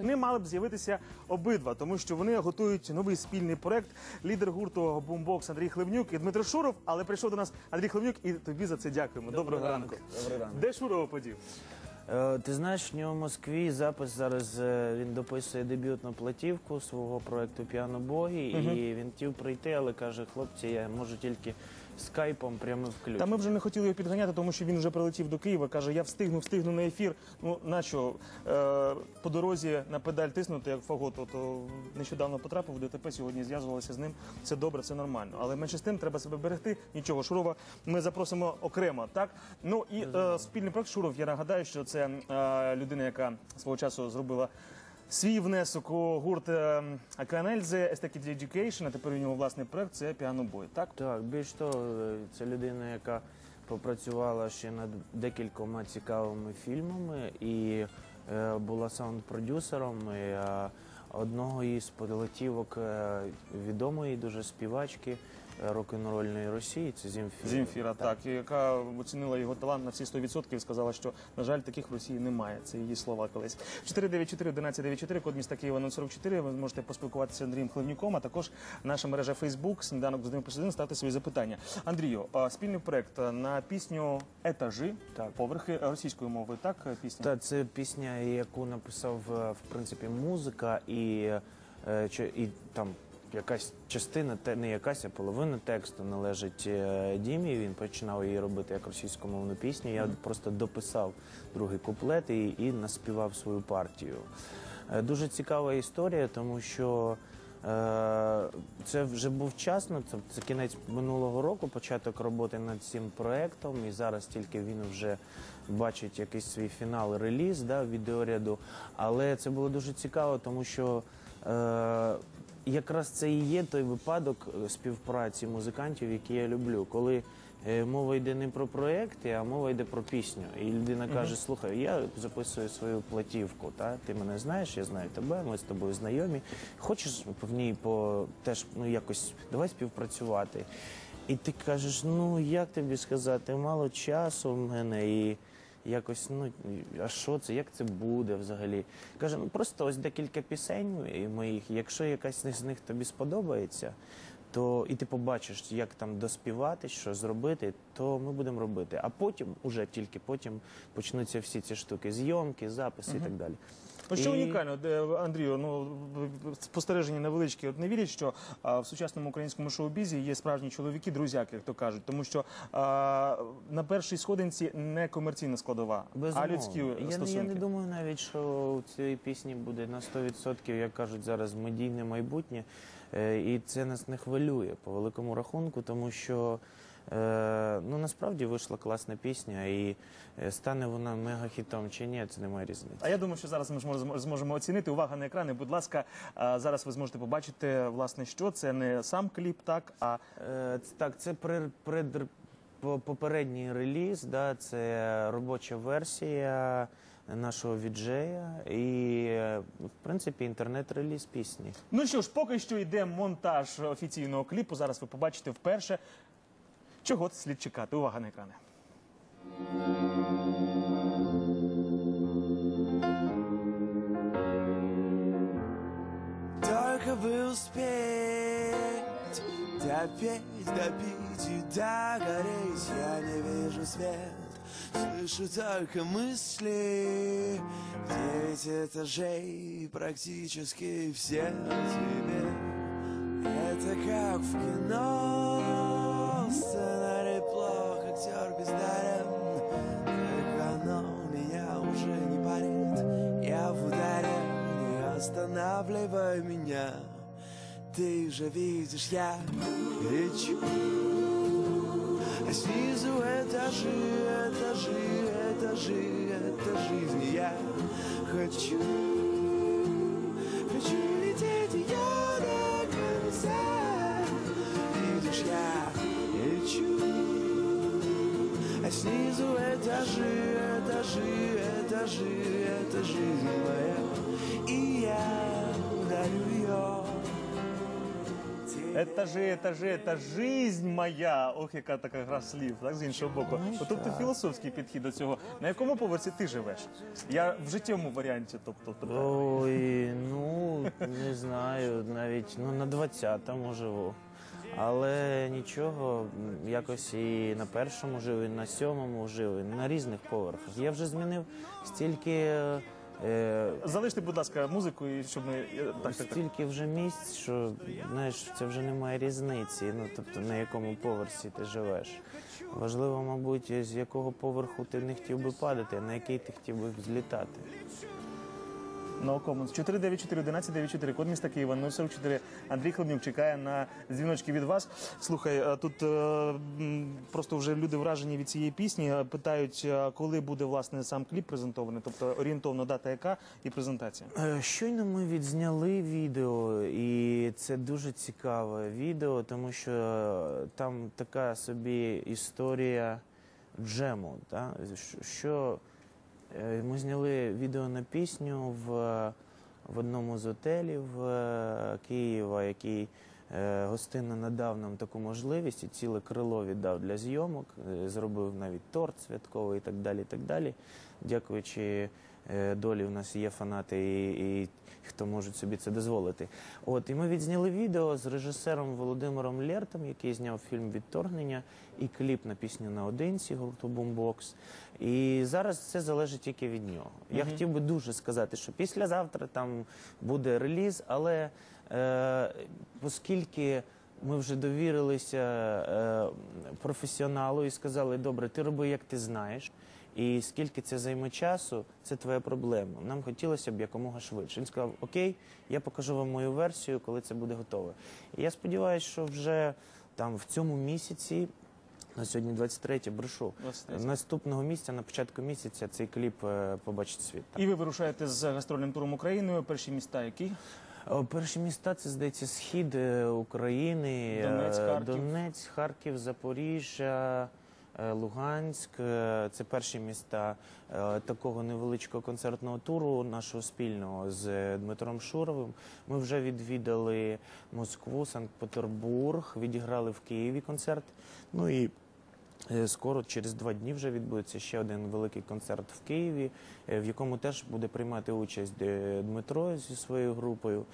Вони мали б з'явитися обидва, тому що вони готують новий спільний проект. Лідер гурту Бумбокс Андрій Хливнюк і Дмитро Шуров. Але прийшов до нас Андрій Хливнюк, і тобі за це дякуємо. Доброго, ранку. Ранок. Де Шурова подів? Е, Ти знаєш, в нього в Москві запис зараз е, він дописує дебютну платівку свого проекту Піанобоги, і він хотів прийти, але каже, хлопці, я можу тільки скайпом прямим включ. Та ми вже не хотіли його підганяти, тому що він вже прилетів до Києва. каже: я встигну, встигну на ефір. Ну на що е, по дорозі на педаль тиснути, як фагот. То нещодавно потрапив в ДТП. Сьогодні зв'язувалися з ним. Це добре, це нормально. Але менше з тим треба себе берегти. Нічого, Шурова ми запросимо окремо. Так ну і е, спільний проект Шуров. Я нагадаю, що це е, людина, яка свого часу зробила. Свій внесок у гурт е, Канельзе Aesthetic Education, а тепер у нього власний проект це піанобой. Так Так, більш того, е, це людина, яка попрацювала ще над декількома цікавими фільмами і е, була саунд-продюсером е, одного із полетівок е, відомої дуже співачки рок-н-рольної Росії. Це Земфіра. Земфіра, так, і яка оцінила його талант на всі 100% і сказала, що, на жаль, таких в Росії немає. Це її слова колись. 494 1194 код міста Києва 044. Ви можете поспілкуватися з Андрієм Хливнюком, а також наша мережа Facebook, сніданок з 1 плюс 1, ставте свої запитання. Андрію, спільний проект на пісню Етажі, Так. поверхи російською мовою, так, пісня? Та це пісня, яку написав е, в принципі музика, і, е, чи- і там якась частина, не якась, а половина тексту належить е, Дімі. Він починав її робити як російськомовну пісню. Я просто дописав другий куплет і, і наспівав свою партію. Е, Дуже цікава історія, тому що. Е, Це вже був вчасно, це, це кінець минулого року, початок роботи над цим проектом, і зараз тільки він вже бачить якийсь свій фінал реліз да, відеоряду. Але це було дуже цікаво, тому що е, якраз це і є той випадок е, співпраці музикантів, які я люблю, коли е, мова йде не про проекти, а мова йде про пісню. І людина каже: Слухай, я записую свою платівку, та ти мене знаєш, я знаю тебе, ми з тобою знайомі. Хочеш в ній по теж ну якось давай співпрацювати. І ти кажеш, ну як тобі сказати, мало часу в мене і. Якось, ну а що це, як це буде взагалі? Каже, ну просто ось декілька пісень моїх. Якщо якась з них тобі сподобається, то і ти побачиш, як там доспівати, що зробити, то ми будемо робити. А потім, уже тільки потім, почнуться всі ці штуки, зйомки, записи і так далі. Ну, що І- унікально, де, Андрію, ну спостереження невеличкі. От не вірять, що а, в сучасному українському шоу-бізі є справжні чоловіки, друзяки, як то кажуть, тому що а, на першій сходинці не комерційна складова, а людські я, не- стосунки. я не думаю навіть, що у цієї пісні буде на 100%, як кажуть зараз, медійне майбутнє. Е, І це нас не хвилює по великому рахунку, тому що е, ну, насправді вийшла класна пісня, і е, стане вона мегахітом чи ні, це немає різниці. А я думаю, що зараз ми зможемо- оцінити. Увага на екрани. Будь ласка, зараз ви зможете побачити, власне, що це не сам кліп, так а Е, Так, це попередній реліз, да, це робоча версія нашого віджея і, е, в принципі, інтернет-реліз пісні. ну що ж, поки що йде монтаж офіційного кліпу. Зараз ви побачите вперше. Чого слід чекати? Увага на екрани. Только бы успеть допеть, допить и догореть Я не вижу свет, слышу только мысли Девять этажей, практически все тебе Это как в кино останавливай меня. Ты же видишь, я лечу. А снизу этажи, этажи, этажи, это жизнь Я хочу, хочу лететь я до конца. Видишь, я лечу. А снизу этажи, этажи, этажи, это жизнь моя І я Етажі, етажі, та жизнь моя. Ох, яка така гра слів, так з іншого боку. Ну, Тобто філософський підхід до цього. На якому поверсі ти живеш? Я в життєвому варіанті, тобто тебе. Ой, Не знаю, навіть ну на 20-му живу. Але нічого, м, якось і на першому жив, і на сьомому жив, і на різних поверхах. Я вже змінив стільки, е, Залиште, будь ласка, музику, і щоб ми. е, Так, так, так. стільки вже місць, що знаєш, це вже немає різниці. Ну тобто на якому поверсі ти живеш. Важливо, мабуть, з якого поверху ти не хотів би падати, а на який ти хотів би злітати. Comments. 494 1194 код міста Києва 044. Андрій Хлебнюк чекає на дзвіночки від вас. Слухай, е, тут е, просто вже люди вражені від цієї пісні. е, Питають, коли буде власне сам кліп презентований, тобто орієнтовно дата яка і презентація. Щойно ми відзняли відео, і це дуже цікаве відео, тому що там така собі історія джему. Та? Що ми зняли відео на пісню в, в одному з готелів е, Києва, який е, гостинно надав нам таку можливість і ціле крило віддав для зйомок, е, зробив навіть торт святковий і так далі. І так далі. Дякуючи е, долі, у нас є фанати і, і хто можуть собі це дозволити. От і ми відзняли відео з режисером Володимиром Лертом, який зняв фільм Відторгнення і кліп на пісню наодинці гурту Бумбокс. І зараз це залежить тільки від нього. Я хотів би дуже сказати, що післязавтра там буде реліз, але е, оскільки ми вже довірилися е, професіоналу і сказали, добре, ти роби, як ти знаєш. І скільки це займе часу, це твоя проблема. Нам хотілося б якомога швидше. Він сказав: Окей, я покажу вам мою версію, коли це буде готове. І я сподіваюся, що вже там в цьому місяці, на сьогодні 23 брешу, 23. наступного місяця, на початку місяця, цей кліп е, побачить світ. І ви вирушаєте з гастрольним туром Україною. Перші міста які? Перші міста це здається схід е, України, е, Донець, Харків. Донець, Харків, Запоріжжя, е, Луганськ. Е, Це перші міста е, такого невеличкого концертного туру нашого спільного з е, Дмитром Шуровим. Ми вже відвідали Москву, Санкт-Петербург, відіграли в Києві концерт. Ну і Е, Скоро через два дні вже відбудеться ще один великий концерт в Києві, е, в якому теж буде приймати участь е, Дмитро зі своєю групою.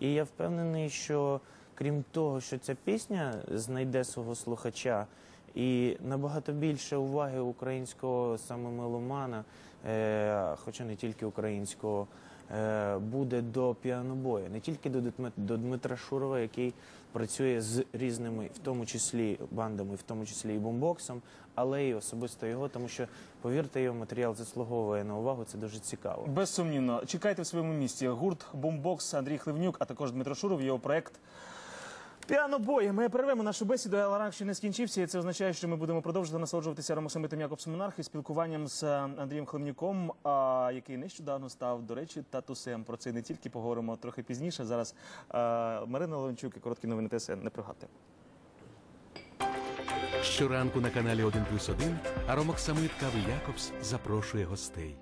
І я впевнений, що крім того, що ця пісня знайде свого слухача і набагато більше уваги українського саме меломана, е, хоча не тільки українського, е, буде до піанобоя, не тільки до, Дмит- до Дмитра Шурова, який працює з різними, в тому числі бандами, в тому числі і бомбоксом, але й особисто його, тому що повірте, його матеріал заслуговує на увагу. Це дуже цікаво. Безсумнівно, чекайте в своєму місті. Гурт Бомбокс Андрій Хливнюк, а також Дмитро Шуров, його проект. Піанобой. Ми перервемо нашу бесіду, але ранг ще не скінчився, і це означає, що ми будемо продовжувати насолоджуватися Ромосамитом Якобсом Монарх і спілкуванням з е, Андрієм Хливнюком, а, який нещодавно став, до речі, татусем. Про це не тільки поговоримо трохи пізніше. Зараз е, Марина Леончук і короткі новини ТСН. Не пригадте. Щоранку на каналі 1 плюс 1 Аромок Самит Кави Якобс запрошує гостей.